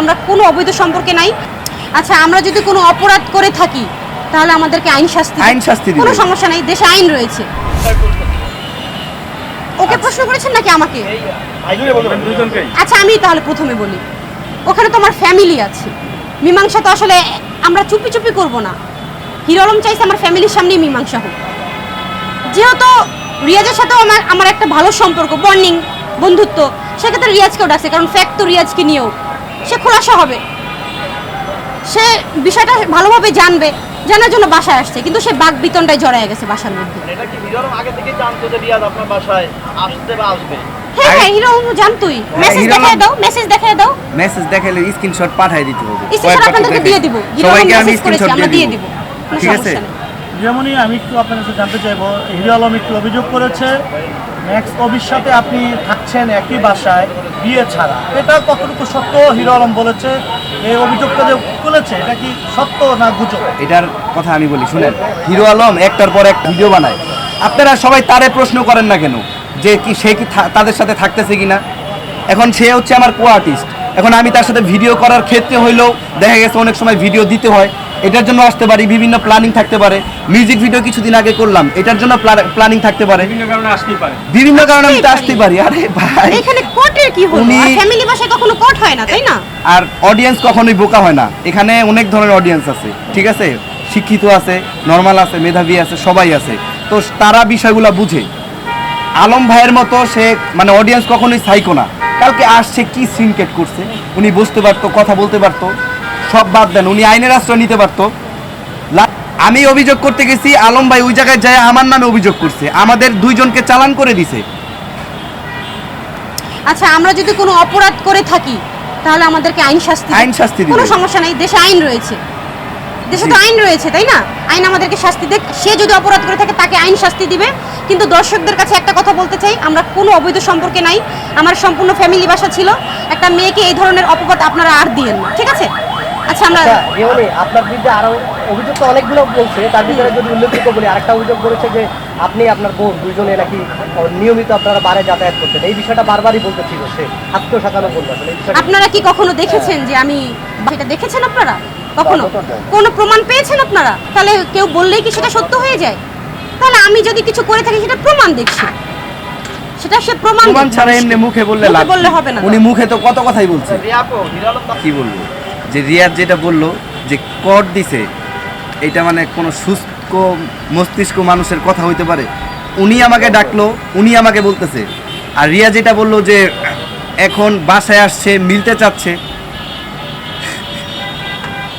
আমরা কোনো অবৈধ সম্পর্কে নাই। আচ্ছা আমরা যদি কোনো অপরাধ করে থাকি তাহলে আমাদেরকে আইন শাস্তি আইন শাস্তি কোনো সমস্যা নাই দেশে আইন রয়েছে। ওকে প্রশ্ন করেছেন নাকি আমাকে? আচ্ছা আমি তাহলে প্রথমে বলি। ওখানে তো আমার ফ্যামিলি আছে। মীমাংসা তো আসলে আমরা চুপি চুপি করব না। হিরো আলম চাইছে আমার ফ্যামিলির সামনেই মীমাংসা হোক। যেহেতু রিয়াজের সাথেও আমার আমার একটা ভালো সম্পর্ক বর্নিং বন্ধুত্ব সেক্ষেত্রে রিয়াজকেও ডাকছে কারণ ফ্যাক্ট তো রিয়াজকে নিয়েও। সে খোলাসা হবে। সে বিষয়টা ভালোভাবে জানবে জানার জন্য বাসায় আসছে। কিন্তু সে বাঘ বিতনটায় জড়ায় গেছে বাসার মধ্যে। হ্যাঁ হ্যাঁ হিরো জানতুই। মেসেজ হিরো দেখায় দাও মেসেজ দেখায় দাও। মেসেজ স্ক্রিনশট পাঠিয়ে দিতে হবে। স্ক্রিনশট আপনাদেরকে দিয়ে দিব। সবাইকে আমি স্ক্রিনশট দিয়ে দিব। ঠিক আছে? যেমনই আমি একটু আপনার কাছে জানতে চাইব, হিরো আলম একটু অভিযোগ করেছে, ম্যাক্স অবির সাথে আপনি থাকছেন একই বাসায়, বিয়ে ছাড়া। এটা কতটুকু সত্য? হিরো আলম বলেছে, এই অভিযোগটা যে তুলেছে, এটা কি সত্য না গুজব? এটার কথা আমি বলি, শুনেন, হিরো আলম একটার পর এক ভিডিও বানায়। আপনারা সবাই তারে প্রশ্ন করেন না কেন? যে কি, সে কি তাদের সাথে থাকতেছে কি না এখন সে হচ্ছে আমার কো আর্টিস্ট এখন আমি তার সাথে ভিডিও করার ক্ষেত্রে হইলেও দেখা গেছে অনেক সময় ভিডিও দিতে হয়। এটার জন্য আসতে পারি বিভিন্ন প্ল্যানিং থাকতে পারে। মিউজিক ভিডিও কিছুদিন আগে করলাম এটার জন্য প্ল্যানিং থাকতে পারে। বিভিন্ন কারণে আসতেই পারে। বিভিন্ন কারণে আমি তো আসতেই পারি আরে ভাই। এখানে কোর্টের কি হলো? ফ্যামিলি বাসায় কখনো কোর্ট হয় না তাই না? আর অডিয়েন্স কখনোই বোকা হয় না। এখানে অনেক ধরনের অডিয়েন্স আছে ঠিক আছে? শিক্ষিত আছে নর্মাল আছে মেধাবী আছে সবাই আছে। তো তারা বিষয়গুলো বুঝে। আলম ভাইয়ের মতো সে মানে অডিয়েন্স কখনোই সাইকো না। কালকে আসছে কি সিনকেট করছে? উনি বুঝতে পারতো কথা বলতে পারতো। সব বাদ দেন উনি আইনের আশ্রয় নিতে পারতো। আমি অভিযোগ করতে গেছি আলম ভাই ওই জায়গায় যায় আমার নামে অভিযোগ করছে। আমাদের দুইজনকে চালান করে দিছে। আচ্ছা আমরা যদি কোনো অপরাধ করে থাকি তাহলে আমাদেরকে আইন শাস্তি আইন শাস্তি কোনো সমস্যা নাই দেশে আইন রয়েছে। দেশে তো আইন রয়েছে তাই না? আইন আমাদেরকে শাস্তি দেখ সে যদি অপরাধ করে থাকে তাকে আইন শাস্তি দিবে। কিন্তু দর্শকদের কাছে একটা কথা বলতে চাই আমরা কোনো অবৈধ সম্পর্কে নাই। আমার সম্পূর্ণ ফ্যামিলি বাসা ছিল। একটা মেয়েকে এই ধরনের অপবাদ আপনারা আর দিয়েন না ঠিক আছে? আচ্ছা আমরা আচ্ছা আপনার বিরুদ্ধে আরও অভিযোগ তো অনেকগুলো বলছে। তার ভিতরে যদি উল্লেখিত বলি আরেকটা অভিযোগ করেছে যে আপনি আপনার বোন দুজনে নাকি নিয়মিত আপনারা বারে যাতায়াত করতেন। এই বিষয়টা বারবারই সে। আত্মসাতানো আপনারা কি কখনো দেখেছেন যে আমি এটা দেখেছেন আপনারা? কখনো। কোনো প্রমাণ পেয়েছেন আপনারা? তাহলে কেউ বললেই কি সেটা সত্য হয়ে যায়? তাহলে আমি যদি কিছু করে থাকি সেটা প্রমাণ দেখছি। সেটা সে প্রমাণ প্রমাণ ছাড়া এমনি মুখে বললে বললে হবে না। উনি মুখে তো কত কথাই বলছে। কি বলব? যে রিয়াজ যেটা বলল যে কর দিছে এটা মানে কোনো শুষ্ক মস্তিষ্ক মানুষের কথা হইতে পারে। উনি আমাকে ডাকলো উনি আমাকে বলতেছে। আর রিয়া যেটা বলল যে এখন বাসায় আসছে মিলতে চাচ্ছে